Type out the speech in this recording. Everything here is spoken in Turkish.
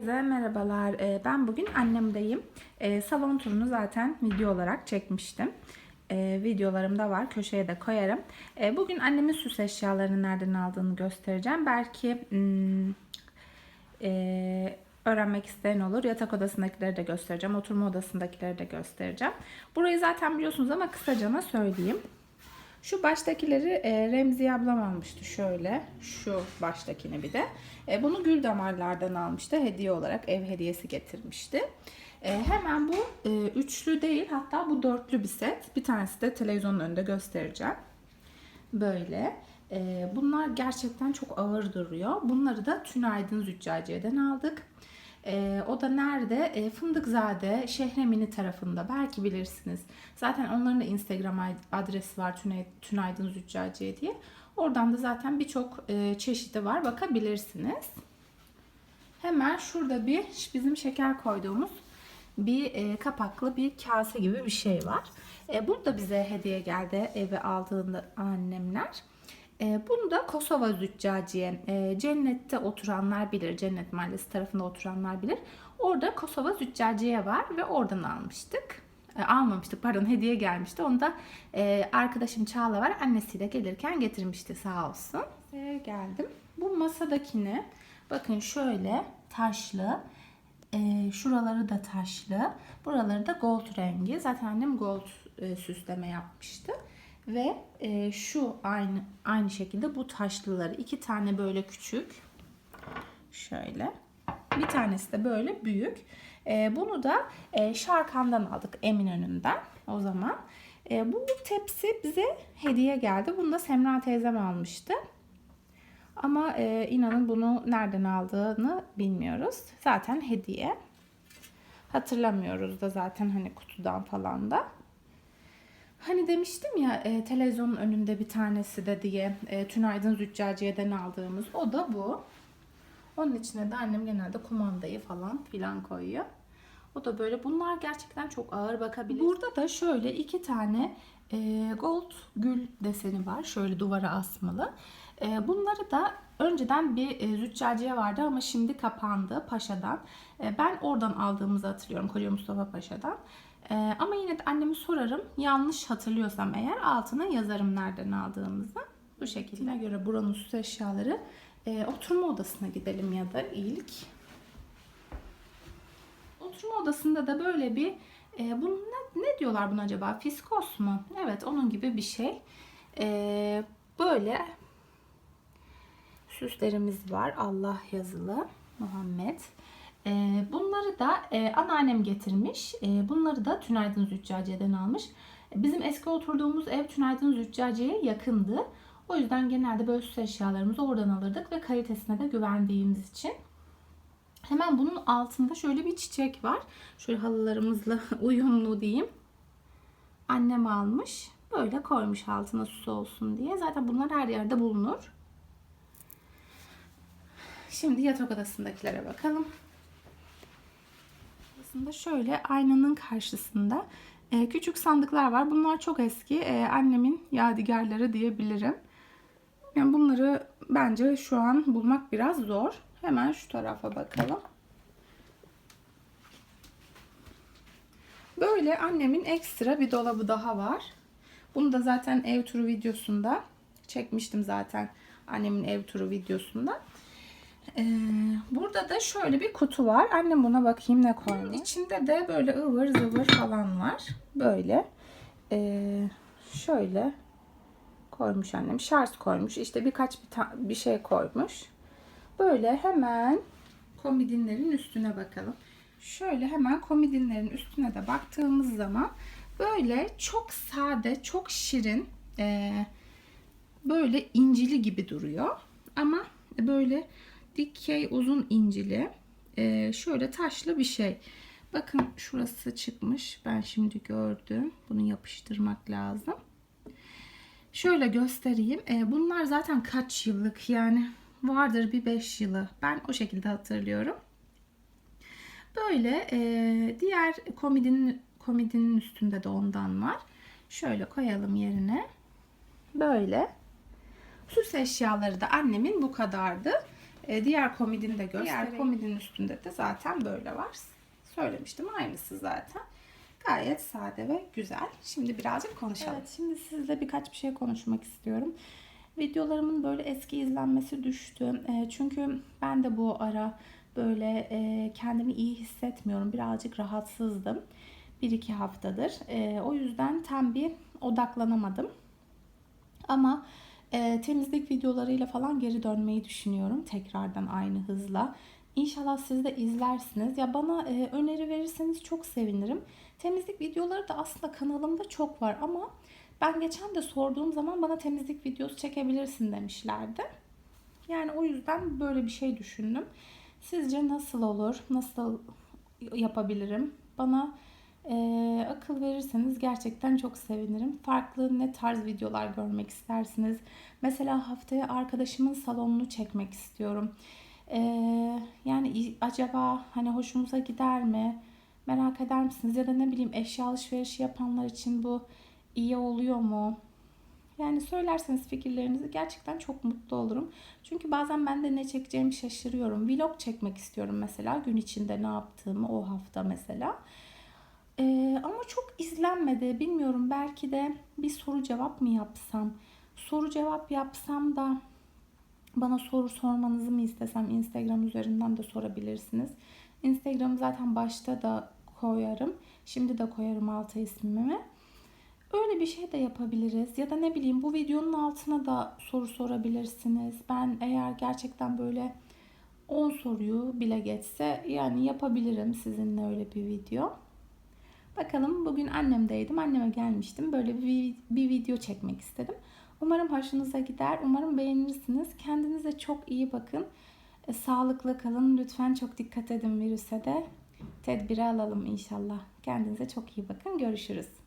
Herkese merhabalar. Ee, Ben bugün annemdeyim. Ee, Salon turunu zaten video olarak çekmiştim. Ee, Videolarım da var. Köşeye de koyarım. Bugün annemin süs eşyalarını nereden aldığını göstereceğim. Belki hmm, e, öğrenmek isteyen olur. Yatak odasındakileri de göstereceğim. Oturma odasındakileri de göstereceğim. Burayı zaten biliyorsunuz ama kısacana söyleyeyim. Şu baştakileri e, Remziye ablam almıştı şöyle. Şu baştakini bir de. E, bunu gül damarlardan almıştı. Hediye olarak ev hediyesi getirmişti. E, hemen bu e, üçlü değil hatta bu dörtlü bir set. Bir tanesi de televizyonun önünde göstereceğim. Böyle. E, bunlar gerçekten çok ağır duruyor. Bunları da Tünaydın Züccaciye'den aldık. E, o da nerede? E, Fındıkzade, Şehremini tarafında. Belki bilirsiniz. Zaten onların da Instagram adresi var Tünay, Tünaydın Züccaciye diye. Oradan da zaten birçok e, çeşidi var. Bakabilirsiniz. Hemen şurada bir bizim şeker koyduğumuz bir e, kapaklı bir kase gibi bir şey var. E, burada bize hediye geldi eve aldığında annemler. E, bunu da Kosova Züccaciye, e, cennette oturanlar bilir, cennet mahallesi tarafında oturanlar bilir. Orada Kosova Züccaciye var ve oradan almıştık. E, almamıştık pardon hediye gelmişti. Onu da e, arkadaşım Çağla var annesiyle gelirken getirmişti sağ olsun. Geldim. Bu masadakini bakın şöyle taşlı. Şuraları da taşlı. Buraları da gold rengi. Zaten annem gold süsleme yapmıştı. Ve e, şu aynı aynı şekilde bu taşlıları iki tane böyle küçük. Şöyle. Bir tanesi de böyle büyük. E, bunu da e, Şarkan'dan aldık Eminönü'nden o zaman. E, bu tepsi bize hediye geldi. Bunu da Semra teyzem almıştı. Ama e, inanın bunu nereden aldığını bilmiyoruz. Zaten hediye. Hatırlamıyoruz da zaten hani kutudan falan da. Hani demiştim ya e, televizyonun önünde bir tanesi de diye e, Tünaydın Züccaciye'den aldığımız o da bu. Onun içine de annem genelde kumandayı falan filan koyuyor. O da böyle. Bunlar gerçekten çok ağır bakabilir. Burada da şöyle iki tane e, gold gül deseni var. Şöyle duvara asmalı. E, bunları da önceden bir e, züccaciye vardı ama şimdi kapandı Paşa'dan. E, ben oradan aldığımızı hatırlıyorum. Koca Mustafa Paşa'dan. E, ama yine de annemi sorarım. Yanlış hatırlıyorsam eğer altına yazarım nereden aldığımızı. Bu şekilde göre buranın süs eşyaları. E, oturma odasına gidelim ya da ilk. Oturma odasında da böyle bir e, bunu ne, ne diyorlar buna acaba? Fiskos mu? Evet onun gibi bir şey. E, böyle süslerimiz var. Allah yazılı. Muhammed. E, bunları da e, anneannem getirmiş. E, bunları da Tünaydın Züccaciye'den almış. Bizim eski oturduğumuz ev Tünaydın Züccaciye'ye yakındı. O yüzden genelde böyle süs eşyalarımızı oradan alırdık ve kalitesine de güvendiğimiz için. Hemen bunun altında şöyle bir çiçek var. Şöyle halılarımızla uyumlu diyeyim. Annem almış. Böyle koymuş altına süs olsun diye. Zaten bunlar her yerde bulunur. Şimdi yatak odasındakilere bakalım. Aslında şöyle aynanın karşısında e, küçük sandıklar var. Bunlar çok eski. E, annemin yadigarları diyebilirim. Yani bunları bence şu an bulmak biraz zor. Hemen şu tarafa bakalım. Böyle annemin ekstra bir dolabı daha var. Bunu da zaten ev turu videosunda çekmiştim zaten annemin ev turu videosunda. Ee, burada da şöyle bir kutu var. Annem buna bakayım ne koymuş. İçinde de böyle ıvır zıvır falan var. Böyle. Ee, şöyle koymuş annem. Şarj koymuş. İşte birkaç bir, bir şey koymuş. Böyle hemen komodinlerin üstüne bakalım. Şöyle hemen komodinlerin üstüne de baktığımız zaman böyle çok sade, çok şirin, e, böyle incili gibi duruyor. Ama böyle dikey uzun incili, e, şöyle taşlı bir şey. Bakın şurası çıkmış. Ben şimdi gördüm. Bunu yapıştırmak lazım. Şöyle göstereyim. E, bunlar zaten kaç yıllık yani vardır bir 5 yılı. Ben o şekilde hatırlıyorum. Böyle e, diğer komodinin komodinin üstünde de ondan var. Şöyle koyalım yerine. Böyle. Süs eşyaları da annemin bu kadardı. E, diğer komodini de göstereyim. Diğer komodinin üstünde de zaten böyle var. Söylemiştim aynısı zaten. Gayet sade ve güzel. Şimdi birazcık konuşalım. Evet, şimdi sizle birkaç bir şey konuşmak istiyorum. Videolarımın böyle eski izlenmesi düştü. E, çünkü ben de bu ara böyle e, kendimi iyi hissetmiyorum. Birazcık rahatsızdım. Bir iki haftadır. E, o yüzden tam bir odaklanamadım. Ama e, temizlik videolarıyla falan geri dönmeyi düşünüyorum. Tekrardan aynı hızla. İnşallah siz de izlersiniz. Ya bana e, öneri verirseniz çok sevinirim. Temizlik videoları da aslında kanalımda çok var ama ben geçen de sorduğum zaman bana temizlik videosu çekebilirsin demişlerdi. Yani o yüzden böyle bir şey düşündüm. Sizce nasıl olur? Nasıl yapabilirim? Bana e, akıl verirseniz gerçekten çok sevinirim. Farklı ne tarz videolar görmek istersiniz? Mesela haftaya arkadaşımın salonunu çekmek istiyorum. E, yani acaba hani hoşumuza gider mi? Merak eder misiniz? Ya da ne bileyim eşya alışverişi yapanlar için bu iyi oluyor mu? Yani söylerseniz fikirlerinizi gerçekten çok mutlu olurum. Çünkü bazen ben de ne çekeceğimi şaşırıyorum. Vlog çekmek istiyorum mesela gün içinde ne yaptığımı o hafta mesela. Ee, ama çok izlenmedi. Bilmiyorum belki de bir soru cevap mı yapsam? Soru cevap yapsam da bana soru sormanızı mı istesem Instagram üzerinden de sorabilirsiniz. Instagram'ı zaten başta da koyarım. Şimdi de koyarım altı ismimi. Öyle bir şey de yapabiliriz. Ya da ne bileyim bu videonun altına da soru sorabilirsiniz. Ben eğer gerçekten böyle 10 soruyu bile geçse yani yapabilirim sizinle öyle bir video. Bakalım bugün annemdeydim. Anneme gelmiştim. Böyle bir, bir video çekmek istedim. Umarım hoşunuza gider. Umarım beğenirsiniz. Kendinize çok iyi bakın. E, sağlıklı kalın. Lütfen çok dikkat edin virüse de. Tedbiri alalım inşallah. Kendinize çok iyi bakın. Görüşürüz.